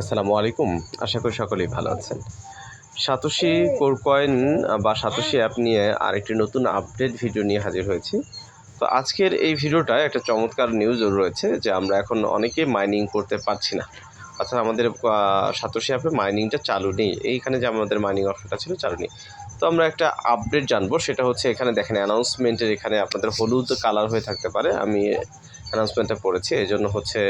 আসসালামু আলাইকুম। আশা করি সকলেই ভালো আছেন। সাতোশি কোর কয়েন বা সাতোশি অ্যাপ নিয়ে আরেকটি নতুন আপডেট ভিডিও নিয়ে হাজির হয়েছি। তো আজকের এই ভিডিওটায় একটা চমৎকার নিউজ রয়েছে যে আমরা এখন অনেকে মাইনিং করতে পারছি না। অর্থাৎ আমাদের সাতোশি অ্যাপে মাইনিংটা চালু নেই। এইখানে যে আমাদের মাইনিং অপশনটা ছিল চালু নেই। তো আমরা একটা আপডেট জানব। সেটা হচ্ছে এখানে দেখেন অ্যানাউন্সমেন্টের এখানে আপনাদের হলুদ কালার হয়ে থাকতে পারে। আমি অ্যানাউন্সমেন্টটা পড়েছি, এই জন্য হচ্ছে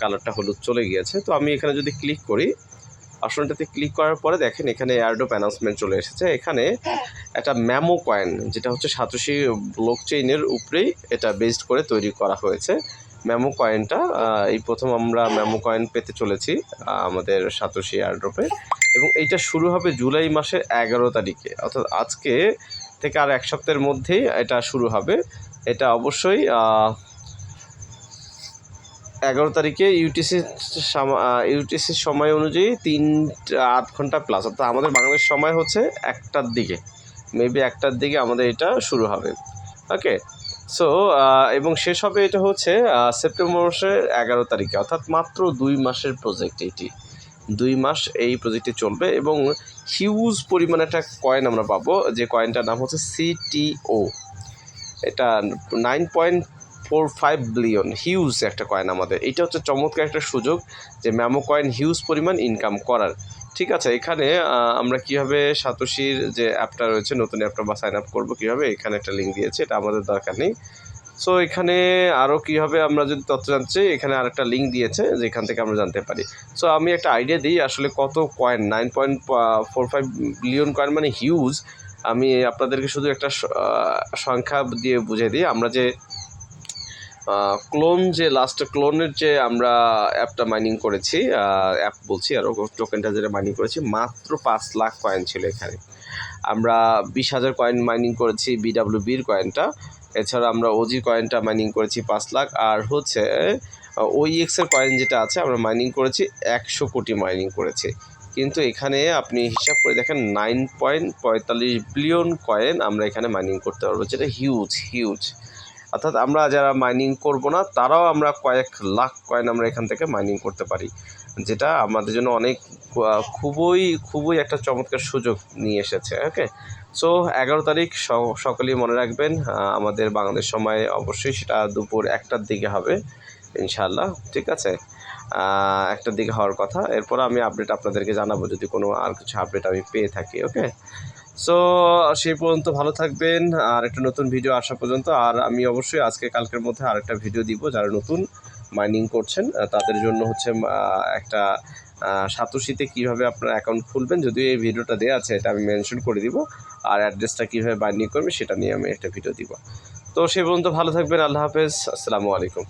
কালারটা হলুদ চলে গিয়েছে। তো আমি এখানে যদি ক্লিক করি অপশনটাতে ক্লিক করার পরে দেখেন এখানে এয়ারডোপ অ্যানাউন্সমেন্ট চলে এসেছে। এখানে একটা ম্যামো কয়েন যেটা হচ্ছে সাতোশি ব্লক চেইনের উপরেই এটা বেসড করে তৈরি করা হয়েছে। ম্যামো কয়েনটা এই প্রথম আমরা ম্যামো কয়েন পেতে চলেছি আমাদের সাতোশি এয়ারড্রপে এবং এইটা শুরু হবে জুলাই মাসের এগারো তারিখে। অর্থাৎ আজকে থেকে আর এক সপ্তাহের মধ্যেই এটা শুরু হবে। এটা অবশ্যই এগারো তারিখে ইউটিসি ইউটিসির সময় অনুযায়ী তিন আট ঘণ্টা প্লাস অর্থাৎ আমাদের বাংলাদেশ সময় হচ্ছে একটার দিকে। মেবি একটার দিকে আমাদের এটা শুরু হবে। ওকে সো এবং শেষ হবে এটা হচ্ছে সেপ্টেম্বর মাসের এগারো তারিখে, অর্থাৎ মাত্র দুই মাসের প্রজেক্ট এটি। দুই মাস এই প্রজেক্টে চলবে এবং হিউজ পরিমাণে একটা কয়েন আমরা পাবো, যে কয়েনটার নাম হচ্ছে সিটিও এটা nine point four five billion huge একটা কয়েন আমাদের। এটা হচ্ছে চমৎকার একটা সুযোগ যে ম্যামো কয়েন হিউজ পরিমাণ ইনকাম করার। ঠিক আছে, এখানে আমরা কীভাবে সাতোশির যে অ্যাপটা রয়েছে, নতুন অ্যাপটা বা সাইন আপ করব কীভাবে, এখানে একটা লিঙ্ক দিয়েছে, এটা আমাদের দরকার নেই। সো এখানে আরও কীভাবে আমরা যদি তথ্য জানতে চাই, এখানে আরেকটা লিঙ্ক দিয়েছে, যেখান থেকে আমরা জানতে পারি। সো আমি একটা আইডিয়া দিই, আসলে কত coin nine point four five billion coin মানে হিউজ আমি আপনাদেরকে শুধু একটা সংখ্যা দিয়ে বুঝিয়ে দিই। আমরা যে ক্লোন যে লাস্ট ক্লোনের যে আমরা অ্যাপটা মাইনিং করেছি অ্যাপ বলছি, আর টোকেনটা যেটা মাইনিং করেছি, মাত্র পাঁচ লাখ কয়েন ছিল এখানে। আমরা বিশ হাজার কয়েন মাইনিং করেছি বিডাব্লিউ বির কয়েনটা এছাড়া আমরা ওজি কয়েনটা মাইনিং করেছি পাঁচ লাখ। আর হচ্ছে ওই এক্সের কয়েন যেটা আছে, আমরা মাইনিং করেছি একশো কোটি মাইনিং করেছি। কিন্তু এখানে আপনি হিসাব করে দেখেন নাইন পয়েন্ট পঁয়তাল্লিশ বিলিয়ন কয়েন আমরা এখানে মাইনিং করতে পারব, যেটা হিউজ হিউজ অর্থাৎ আমরা যারা মাইনিং করব না, তারাও আমরা কয়েক লাখ কয়েন আমরা এখান থেকে মাইনিং করতে পারি, যেটা আমাদের জন্য অনেক খুবই খুবই একটা চমৎকার সুযোগ নিয়ে এসেছে ওকে সো এগারো তারিখ সকলেই মনে রাখবেন আমাদের বাংলাদেশ সময় অবশ্যই সেটা দুপুর একটার দিকে হবে। ইনশাল্লাহ ঠিক আছে? আহ, একটার দিকে হওয়ার কথা। এরপর আমি আপডেট আপনাদেরকে জানাব যদি কোনো আর কিছু আপডেট আমি পেয়ে থাকি ওকে? সো সেই পর্যন্ত ভালো থাকবেন আর একটা নতুন ভিডিও আসা পর্যন্ত আর আমি অবশ্যই আজকে কালকের মধ্যে আরেকটা ভিডিও দিব যারা নতুন মাইনিং করছেন তাদের জন্য হচ্ছে একটা সাতোশিতে কীভাবে আপনার অ্যাকাউন্ট খুলবেন যদিও এই ভিডিওটা দেওয়া আছে এটা আমি মেনশন করে দিব আর অ্যাড্রেসটা কীভাবে বাইন্ডিং করবে সেটা নিয়ে আমি একটা ভিডিও দিব। তো সে পর্যন্ত ভালো থাকবেন আল্লাহ হাফেজ আসসালামু আলাইকুম।